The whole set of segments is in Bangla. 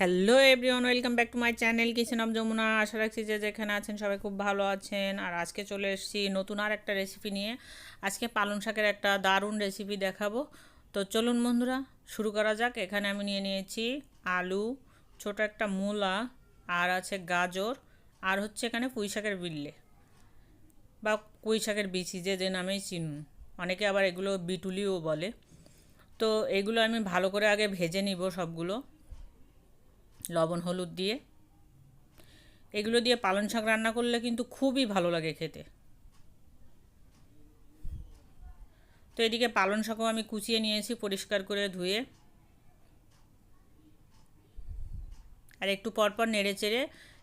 Hello everyone welcome back to my channel kitchen of Jamuna আশা রাখছি যে যেখানে আছেন সবাই খুব ভালো আছেন। আর আজকে চলে এসেছি নতুন আর একটা রেসিপি নিয়ে। আজকে পালং শাকের একটা দারুণ রেসিপি দেখাবো। তো চলুন বন্ধুরা, শুরু করা যাক। এখানে আমি নিয়ে নিয়েছি আলু, ছোট একটা মূলা, আর আছে গাজর, আর হচ্ছে এখানে পুঁই শাকের বিল্লে বা পুঁই শাকের বিচি, যে যে নামেই চিনুন। অনেকে আবার এগুলো বিটুলিও বলে। তো এগুলো আমি ভালো করে আগে ভেজে নিব সবগুলো। লবণ, হলুদ দিয়ে। এগুলো দিয়ে পালং শাক রান্না করলে কিন্তু খুবই ভালো লাগে খেতে। তো এদিকে পালং শাকও আমি কুচিয়ে নিয়েছি পরিষ্কার করে ধুয়ে। আর একটু পরপর নেড়ে চেড়ে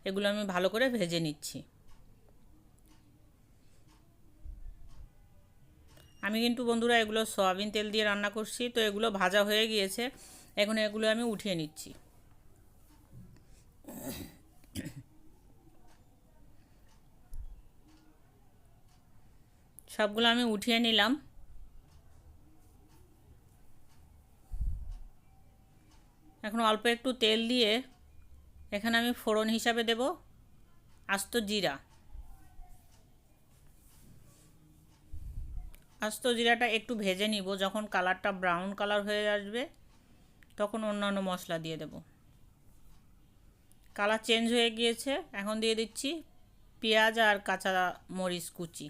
এগুলো আমি ভালো করে ভেজে নিচ্ছি। আমি কিন্তু বন্ধুরা এগুলো সয়াবিন তেল দিয়ে রান্না করছি, তো এগুলো ভাজা হয়ে গিয়েছে। এখন এগুলো আমি উঠিয়ে নিচ্ছি। সবগুলো আমি উঠিয়ে নিলাম। এখন অল্প একটু তেল দিয়ে এখানে আমি ফোড়ন হিসাবে দেব, আস্ত জিরা। আস্ত জিরাটা একটু ভেজে নিব, যখন কালারটা ব্রাউন কালার হয়ে আসবে, তখন অন্যান্য মশলা দিয়ে দেব। কালার চেঞ্জ হয়ে গিয়েছে, এখন দিয়ে দিচ্ছি পেঁয়াজ আর কাঁচা মরিচ কুচি।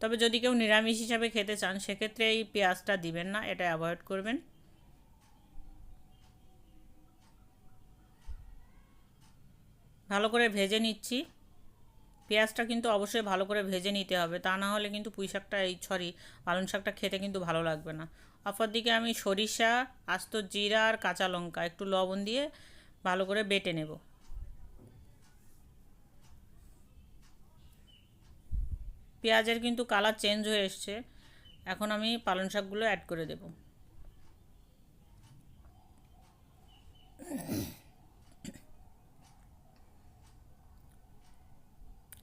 তবে যদি কেউ নিরামিষ হিসাবে খেতে চান, সেক্ষেত্রে এই পেঁয়াজটা দিবেন না, এটা অ্যাভয়েড করবেন। ভালো করে ভেজে নিচ্ছি। পেঁয়াজটা কিন্তু অবশ্যই ভালো করে ভেজে নিতে হবে, তা না হলে কিন্তু পুঁই শাকটা, এই সরি, পালং শাকটা খেতে কিন্তু ভালো লাগবে না। অপর দিকে আমি সরিষা, আস্ত জিরা আর কাঁচা লঙ্কা, একটু লবণ দিয়ে ভালো করে বেটে নেব। পেঁয়াজের কিন্তু কালার চেঞ্জ হয়ে এসছে। এখন আমি পালং শাকগুলো অ্যাড করে দেব।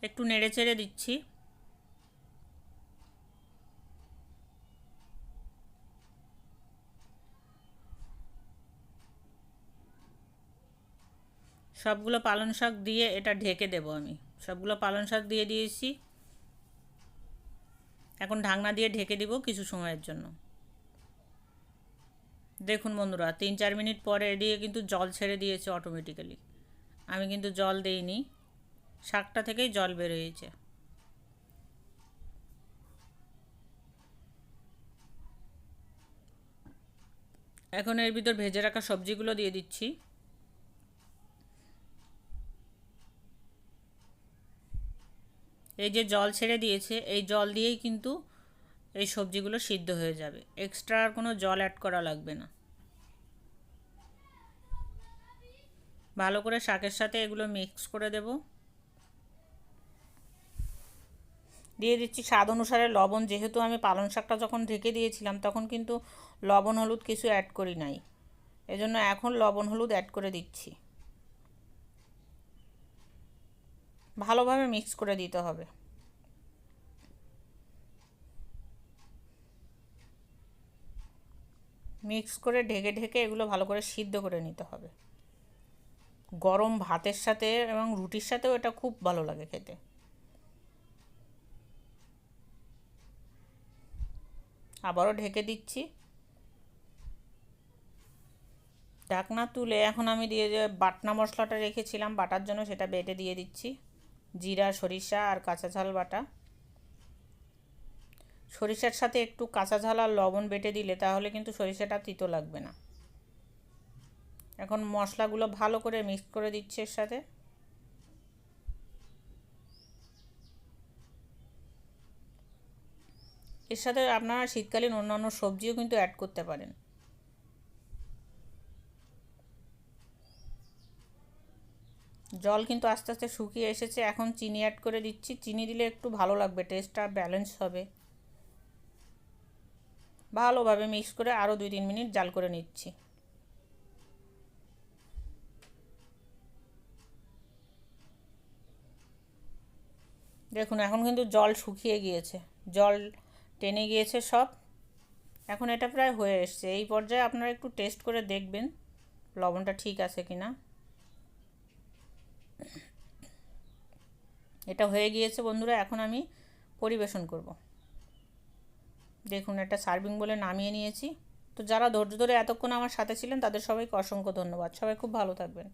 একটু নেড়ে চেড়ে দিচ্ছি। সবগুলো পালং শাক দিয়ে এটা ঢেকে দেব আমি। সবগুলো পালং শাক দিয়ে দিয়েছি। এখন ঢাকনা দিয়ে ঢেকে দিব কিছু সময়ের জন্য। দেখুন বন্ধুরা, তিন চার মিনিট পরে দিয়ে কিন্তু জল ছেড়ে দিয়েছে অটোমেটিক্যালি আমি কিন্তু জল দেইনি, শাকটা থেকেই জল বেরোয়েছে। এখন এর ভিতর ভেজে রাখা সবজিগুলো দিয়ে দিচ্ছি। এই যে জল ছেড়ে দিয়েছে, এই জল দিয়েই কিন্তু এই সবজিগুলো সিদ্ধ হয়ে যাবে। এক্সট্রা আর কোনো জল অ্যাড করা লাগবে না। ভালো করে শাকের সাথে এগুলো মিক্স করে দেব। দিয়ে দিচ্ছি স্বাদ অনুসারে লবণ। যেহেতু আমি পালং শাকটা যখন ঢেকে দিয়েছিলাম, তখন কিন্তু লবণ হলুদ কিছু অ্যাড করি নাই। এজন্য এখন লবণ হলুদ অ্যাড করে দিচ্ছি। ভালোভাবে মিক্স করে দিতে হবে। মিক্স করে ঢেকে ঢেকে এগুলো ভালো করে সিদ্ধ করে নিতে হবে। গরম ভাতের সাথে এবং রুটির সাথেও এটা খুব ভালো লাগে খেতে। আবারও ঢেকে দিচ্ছি। ঢাকনা তুলে এখন আমি দিয়ে যে বাটনা মশলাটা রেখেছিলাম, বাটার জন্য সেটা বেটে দিয়ে দিচ্ছি। জিরা, সরিষা আর কাঁচা ঝাল বাটা। সরিষার সাথে একটু কাঁচা ঝাল আর লবণ বেটে দিলে তাহলে কিন্তু সরিষাটা তিতো লাগবে না। এখন মশলাগুলো ভালো করে মিক্স করে দিচ্ছে এর সাথে। এর সাথে আপনারা শীতকালীন অন্যান্য সবজিও কিন্তু অ্যাড করতে পারেন। জল কিন্তু আস্তে আস্তে শুকিয়ে এসেছে, এখন চিনি অ্যাড করে দিচ্ছি। চিনি দিলে একটু ভালো লাগবে টেস্টটা ব্যালেন্স হবে। ভালোভাবে মিক্স করে আরও দুই তিন মিনিট জাল করে নিচ্ছি। দেখুন, এখন কিন্তু জল শুকিয়ে গিয়েছে। জল টেনে গিয়েছে সব। এখন এটা প্রায় হয়ে এসছে। এই পর্যায়ে আপনারা একটু টেস্ট করে দেখবেন, লবণটা ঠিক আছে কি না এটা হয়ে গিয়েছে বন্ধুরা, এখন আমি পরিবেশন করব। দেখুন, একটা সার্ভিং বলে নামিয়ে নিয়েছি। তো যারা ধৈর্য ধরে এতক্ষণ আমার সাথে ছিলেন, তাদের সবাইকে অসংখ্য ধন্যবাদ। সবাই খুব ভালো থাকবেন।